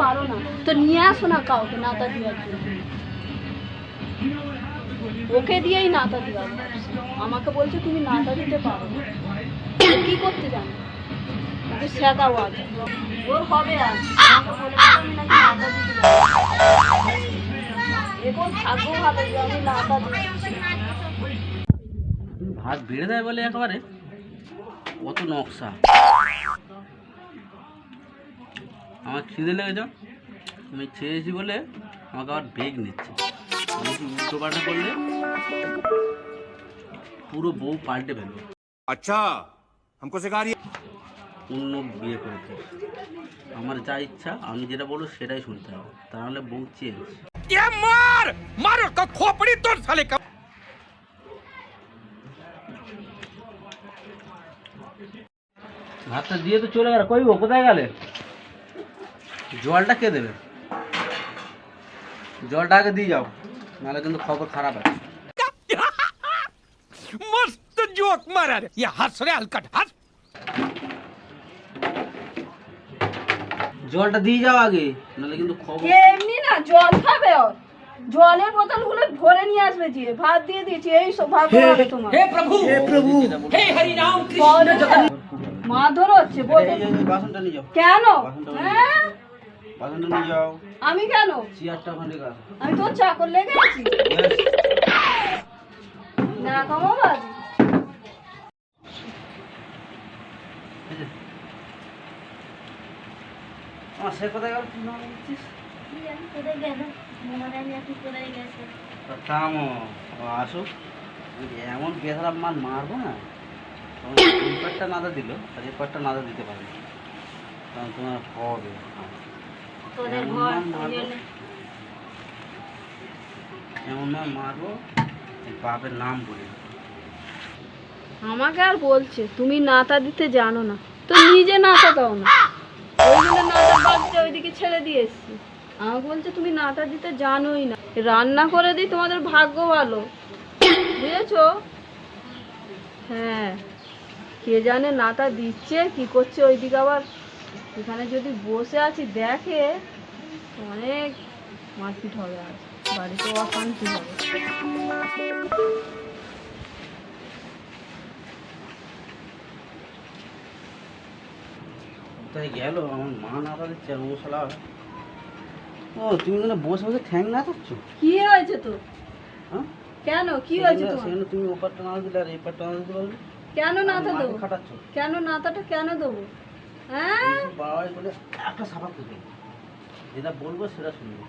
পারো না। তো নিয়ে আসো না কাউকে নাতা দেওয়ার জন্য। ওকে দিয়েই নাতা দেওয়ার আমাকে বলছে তুমি নাতা দিতে পারো কি করতে জানো? হবে ভাত বেড়ে দেয় বলে একেবারে? কত নকশা। আমার খিদে লেগেছে আমি খেয়েছি বলে আমাকে আবার বেগ নিচ্ছে আমি কি উল্টো পাল্টা করলে পুরো বউ পাল্টে ফেলবে अच्छा हमको सिखा रही है অন্য বিয়ে করেছে আমার যা ইচ্ছা আমি যেটা বলবো সেটাই শুনতে হবে তা নাহলে বউ চেঞ্জ ये मार मार उसका खोपड़ी तोड़ साले का ভাতটা দিয়ে তো চলে গেল কই গো কোথায় গেলে জলটা কে দেবে? জলটা আগে দিয়ে যাও নাহলে কিন্তু খবর খারাপ আছে। মস্ত জোক মারা ইয়া হাস রে হাস। জলটা দিয়ে যাও আগে নাহলে কিন্তু খবর এমনি না জল খাবে ওর জলের বোতলগুলো ভরে নিয়ে আসবে যে ভাত দিয়ে দিয়েছি এই সব ভাত হবে তোমার। হে প্রভু! হে প্রভু! হে হরি রাম কৃষ্ণ মাধর হচ্ছে বল। বাসনটা নিয়ে যাও। কেন? হ্যাঁ? বাসনটা নিয়ে যাও। আমি কেন? চেয়ারটা ওখানে রেখে আমি তোর চাকর লেগে আছি. না কমাবাজ এই যে। আমার সে কোথায় গেল? তুই নাম তা থামো। ও আসুক এমন বেহারাম মাল মারবো না তোমার এই পাটটা নাদা দিল আর এই পাটটা নাদা দিতে পারবে কারণ তোমার হবে। তোদের ঘর এমন মার মারবো? বাপের নাম বলে আমাকে আর বলছে তুমি নাতা দিতে জানো না। তো নিজে নাতা দাও না। ওই জন্য নাতার বাচ্চা ওইদিকে ছেড়ে দিয়ে এসছি। আমাকে বলছে তুমি নাতা দিতে জানোই না। রান্না করে দিই তোমাদের ভাগ্য ভালো। বুঝেছ? হ্যাঁ। কে জানে নাতা দিচ্ছে কি করছে ওইদিকে আবার? এখানে যদি বসে আছি দেখে অনেক মারপিট হবে আজ। বাড়িতে অশান্তি হবে। গেল? আমার মা ও শালা ও তুমি কেন বসে বসে ঠ্যাং না কি হয়েছে তো? হ্যাঁ? কেন? কি হয়েছে সেখানে তুমি ওপারটা না দিলে আর এই পারটা না দিতে কেন নাতা দেবো? কেন নাতাটা কেন দেবো? একটা যেটা বলব সেটা শুনবে।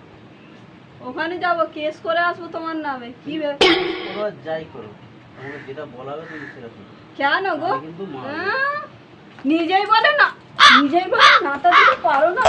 ওখানে যাব কেস করে আসব তোমার নামে। কি ব্যাপার যাই করো। তোমাকে যেটা বলাবে তুমি সেটা শুনবে। কেন গো? কিন্তু? নিজেই বলে না। নিজেই বলে না তো পারো না।